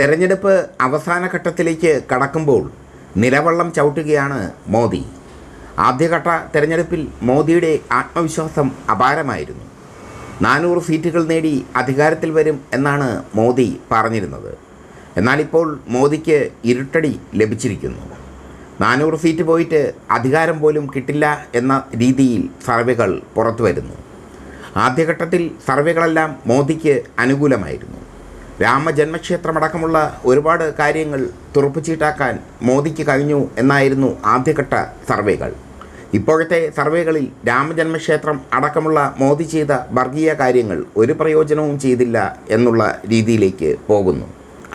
തെരഞ്ഞെടുപ്പ് അവസാന ഘട്ടത്തിലേക്ക് കടക്കുമ്പോൾ നിലവള്ളം ചവിട്ടുകയാണ് മോദി. ആദ്യഘട്ട തെരഞ്ഞെടുപ്പിൽ മോദിയുടെ ആത്മവിശ്വാസം അപാരമായിരുന്നു. നാനൂറ് സീറ്റുകൾ നേടി അധികാരത്തിൽ വരും എന്നാണ് മോദി പറഞ്ഞിരുന്നത്. എന്നാൽ ഇപ്പോൾ മോദിക്ക് ഇരുട്ടടി ലഭിച്ചിരിക്കുന്നു. നാനൂറ് സീറ്റ് പോയിട്ട് അധികാരം പോലും കിട്ടില്ല എന്ന രീതിയിൽ സർവേകൾ പുറത്തു വരുന്നു ആദ്യഘട്ടത്തിൽ സർവേകളെല്ലാം മോദിക്ക് അനുകൂലമായിരുന്നു. രാമജന്മക്ഷേത്രമടക്കമുള്ള ഒരുപാട് കാര്യങ്ങൾ തുറപ്പിച്ചിട്ടാക്കാൻ മോദിക്ക് കഴിഞ്ഞു എന്നായിരുന്നു ആദ്യഘട്ട സർവേകൾ. ഇപ്പോഴത്തെ സർവേകളിൽ രാമജന്മക്ഷേത്രം അടക്കമുള്ള മോദി ചെയ്ത വർഗീയ കാര്യങ്ങൾ ഒരു പ്രയോജനവും ചെയ്തില്ല എന്നുള്ള രീതിയിലേക്ക് പോകുന്നു.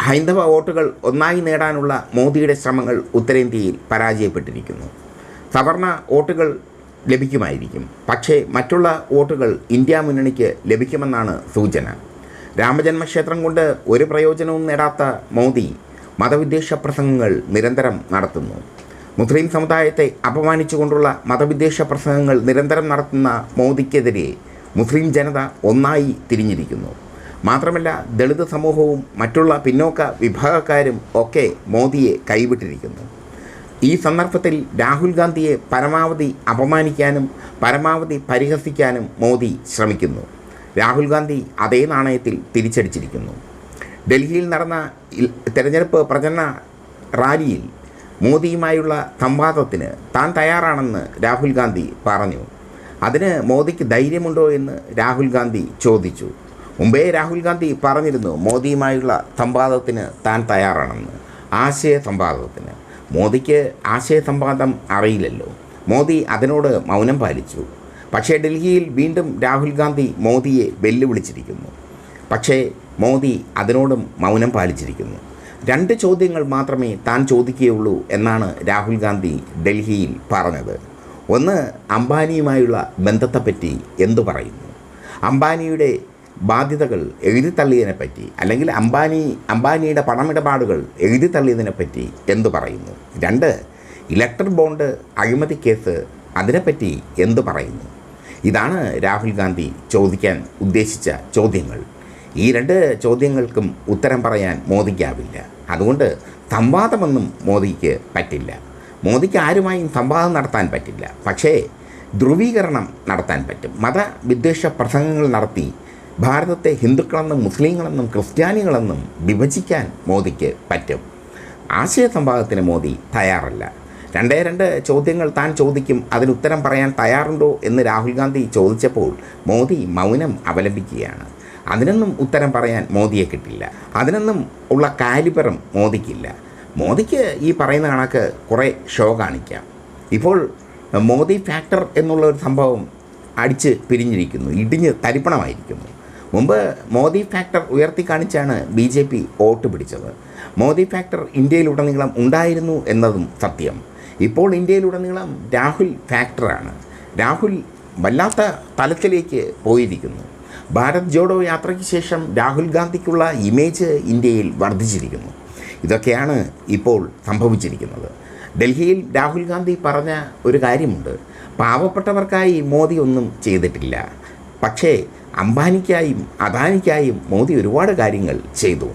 ഹൈന്ദവ വോട്ടുകൾ ഒന്നായി നേടാനുള്ള മോദിയുടെ ശ്രമങ്ങൾ ഉത്തരേന്ത്യയിൽ പരാജയപ്പെട്ടിരിക്കുന്നു. സവർണ വോട്ടുകൾ ലഭിക്കുമായിരിക്കും. പക്ഷേ മറ്റുള്ള വോട്ടുകൾ ഇന്ത്യ മുന്നണിക്ക് ലഭിക്കുമെന്നാണ് സൂചന. രാമജന്മക്ഷേത്രം കൊണ്ട് ഒരു പ്രയോജനവും നേടാത്ത മോദി മതവിദ്വേഷ പ്രസംഗങ്ങൾ നിരന്തരം നടത്തുന്നു. മുസ്ലിം സമുദായത്തെ അപമാനിച്ചുകൊണ്ടുള്ള മതവിദ്വേഷ പ്രസംഗങ്ങൾ നിരന്തരം നടത്തുന്ന മോദിക്കെതിരെ മുസ്ലിം ജനത ഒന്നായി തിരിഞ്ഞിരിക്കുന്നു. മാത്രമല്ല ദളിത് സമൂഹവും മറ്റുള്ള പിന്നോക്ക വിഭാഗക്കാരും ഒക്കെ മോദിയെ കൈവിട്ടിരിക്കുന്നു. ഈ സന്ദർഭത്തിൽ രാഹുൽ ഗാന്ധിയെ പരമാവധി അപമാനിക്കാനും പരമാവധി പരിഹസിക്കാനും മോദി ശ്രമിക്കുന്നു. രാഹുൽ ഗാന്ധി അതേ നാണയത്തിൽ തിരിച്ചടിച്ചിരിക്കുന്നു. ഡൽഹിയിൽ നടന്ന തെരഞ്ഞെടുപ്പ് പ്രചരണ റാലിയിൽ മോദിയുമായുള്ള സംവാദത്തിന് താൻ തയ്യാറാണെന്ന് രാഹുൽ ഗാന്ധി പറഞ്ഞു. അതിന് മോദിക്ക് ധൈര്യമുണ്ടോ എന്ന് രാഹുൽ ഗാന്ധി ചോദിച്ചു. മുമ്പേ രാഹുൽ ഗാന്ധി പറഞ്ഞിരുന്നു മോദിയുമായുള്ള സംവാദത്തിന് താൻ തയ്യാറാണെന്ന്. ആശയ സംവാദത്തിന് മോദിക്ക് ആശയ സംവാദം അറിയില്ലല്ലോ. മോദി അതിനോട് മൗനം പാലിച്ചു. പക്ഷേ ഡൽഹിയിൽ വീണ്ടും രാഹുൽ ഗാന്ധി മോദിയെ വെല്ലുവിളിച്ചിരിക്കുന്നു. പക്ഷേ മോദി അതിനോടും മൗനം പാലിച്ചിരിക്കുന്നു. രണ്ട് ചോദ്യങ്ങൾ മാത്രമേ താൻ ചോദിക്കുകയുള്ളൂ എന്നാണ് രാഹുൽ ഗാന്ധി ഡൽഹിയിൽ പറഞ്ഞത്. ഒന്ന് അംബാനിയുമായുള്ള ബന്ധത്തെപ്പറ്റി എന്തു പറയുന്നു? അംബാനിയുടെ ബാധ്യതകൾ എഴുതിത്തള്ളിയതിനെപ്പറ്റി അല്ലെങ്കിൽ അംബാനി അംബാനിയുടെ പണമിടപാടുകൾ എഴുതിത്തള്ളിയതിനെപ്പറ്റി എന്തു പറയുന്നു? രണ്ട് ഇലക്ട്രിക് ബോണ്ട് അഴിമതി കേസ് അതിനെപ്പറ്റി എന്തു പറയുന്നു? ഇതാണ് രാഹുൽ ഗാന്ധി ചോദിക്കാൻ ഉദ്ദേശിച്ച ചോദ്യങ്ങൾ. ഈ രണ്ട് ചോദ്യങ്ങൾക്കും ഉത്തരം പറയാൻ മോദിക്കാവില്ല. അതുകൊണ്ട് സംവാദമൊന്നും മോദിക്ക് പറ്റില്ല. മോദിക്ക് ആരുമായും സംവാദം നടത്താൻ പറ്റില്ല. പക്ഷേ ധ്രുവീകരണം നടത്താൻ പറ്റും. മതവിദ്വേഷ പ്രസംഗങ്ങൾ നടത്തി ഭാരതത്തെ ഹിന്ദുക്കളെന്നും മുസ്ലിങ്ങളെന്നും ക്രിസ്ത്യാനികളെന്നും വിഭജിക്കാൻ മോദിക്ക് പറ്റും. ആശയ സംവാദത്തിന് മോദി തയ്യാറല്ല. രണ്ടേ രണ്ട് ചോദ്യങ്ങൾ താൻ ചോദിക്കും. അതിനുത്തരം പറയാൻ തയ്യാറുണ്ടോ എന്ന് രാഹുൽ ഗാന്ധി ചോദിച്ചപ്പോൾ മോദി മൗനം അവലംബിക്കുകയാണ്. അതിനൊന്നും ഉത്തരം പറയാൻ മോദിയെ കിട്ടില്ല. അതിനൊന്നും ഉള്ള കാലിബറും മോദിക്കില്ല. മോദിക്ക് ഈ പറയുന്ന കണക്ക് കുറേ ഷോ കാണിക്കാം. ഇപ്പോൾ മോദി ഫാക്ടർ എന്നുള്ള ഒരു സംഭവം അടിച്ച് പിരിഞ്ഞിരിക്കുന്നു. ഇടിഞ്ഞ് തരിപ്പണമായിരിക്കുന്നു. മുമ്പ് മോദി ഫാക്ടർ ഉയർത്തി കാണിച്ചാണ് ബി ജെ പി വോട്ട് പിടിച്ചത്. മോദി ഫാക്ടർ ഇന്ത്യയിലുടനീളം ഉണ്ടായിരുന്നു എന്നതും സത്യം. ഇപ്പോൾ ഇന്ത്യയിലുടനീളം രാഹുൽ ഫാക്ടറാണ്. രാഹുൽ വല്ലാത്ത തലത്തിലേക്ക് പോയിരിക്കുന്നു. ഭാരത് ജോഡോ യാത്രയ്ക്ക് ശേഷം രാഹുൽ ഗാന്ധിക്കുള്ള ഇമേജ് ഇന്ത്യയിൽ വർദ്ധിച്ചിരിക്കുന്നു. ഇതൊക്കെയാണ് ഇപ്പോൾ സംഭവിച്ചിരിക്കുന്നത്. ഡൽഹിയിൽ രാഹുൽ ഗാന്ധി പറഞ്ഞ ഒരു കാര്യമുണ്ട്. പാവപ്പെട്ടവർക്കായി മോദി ഒന്നും ചെയ്തിട്ടില്ല. പക്ഷേ അംബാനിക്കായും അദാനിക്കായും മോദി ഒരുപാട് കാര്യങ്ങൾ ചെയ്തു.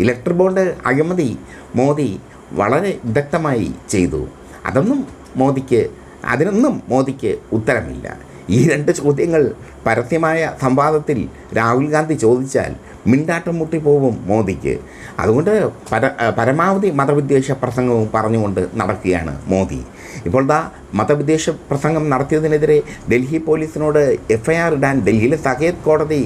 ഇലക്ട്രിക് ബോണ്ട് അഴിമതി മോദി വളരെ വിദഗ്ധമായി ചെയ്തു. അതൊന്നും മോദിക്ക് അതിനൊന്നും മോദിക്ക് ഉത്തരമില്ല. ഈ രണ്ട് ചോദ്യങ്ങൾ പരസ്യമായ സംവാദത്തിൽ രാഹുൽ ഗാന്ധി ചോദിച്ചാൽ മിണ്ടാട്ടം മുട്ടിപ്പോവും മോദിക്ക്. അതുകൊണ്ട് പര പരമാവധി മതവിദ്വേഷ പ്രസംഗവും പറഞ്ഞുകൊണ്ട് നടക്കുകയാണ് മോദി. ഇപ്പോൾ ദാ മതവിദ്വേഷ പ്രസംഗം നടത്തിയതിനെതിരെ ഡൽഹി പോലീസിനോട് എഫ്ഐആർ ഇടാൻ ഡൽഹിയിലെ സഹേദ് കോടതി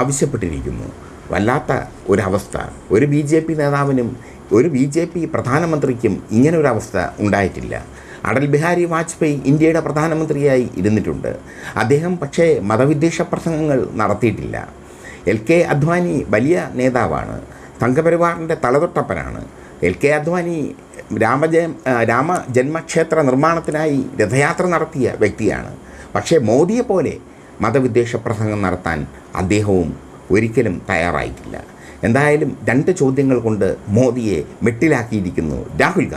ആവശ്യപ്പെട്ടിരിക്കുന്നു. വല്ലാത്ത ഒരവസ്ഥ. ഒരു ബി ജെ പി നേതാവിനും ഒരു ബി ജെ പി പ്രധാനമന്ത്രിക്കും ഇങ്ങനെ ഒരു അവസ്ഥ ഉണ്ടായിട്ടില്ല. അടൽ ബിഹാരി വാജ്പേയി ഇന്ത്യയുടെ പ്രധാനമന്ത്രിയായി ഇരുന്നിട്ടുണ്ട്. അദ്ദേഹം പക്ഷേ മതവിദ്വേഷ പ്രസംഗങ്ങൾ നടത്തിയിട്ടില്ല. എൽ കെ അദ്വാനി വലിയ നേതാവാണ്. സംഘപരിവാറിന്റെ തലതൊട്ടപ്പനാണ്. എൽ കെ അദ്വാനി രാമജയ രാമജന്മക്ഷേത്ര നിർമ്മാണത്തിനായി രഥയാത്ര നടത്തിയ വ്യക്തിയാണ്. പക്ഷേ മോദിയെപ്പോലെ മതവിദ്വേഷ പ്രസംഗം നടത്താൻ അദ്ദേഹവും ഒരിക്കലും തയ്യാറായിട്ടില്ല. എന്തായാലും രണ്ട് ചോദ്യങ്ങൾ കൊണ്ട് മോദിയെ മെട്ടിലാക്കിയിരിക്കുന്നു രാഹുൽ ഗാന്ധി.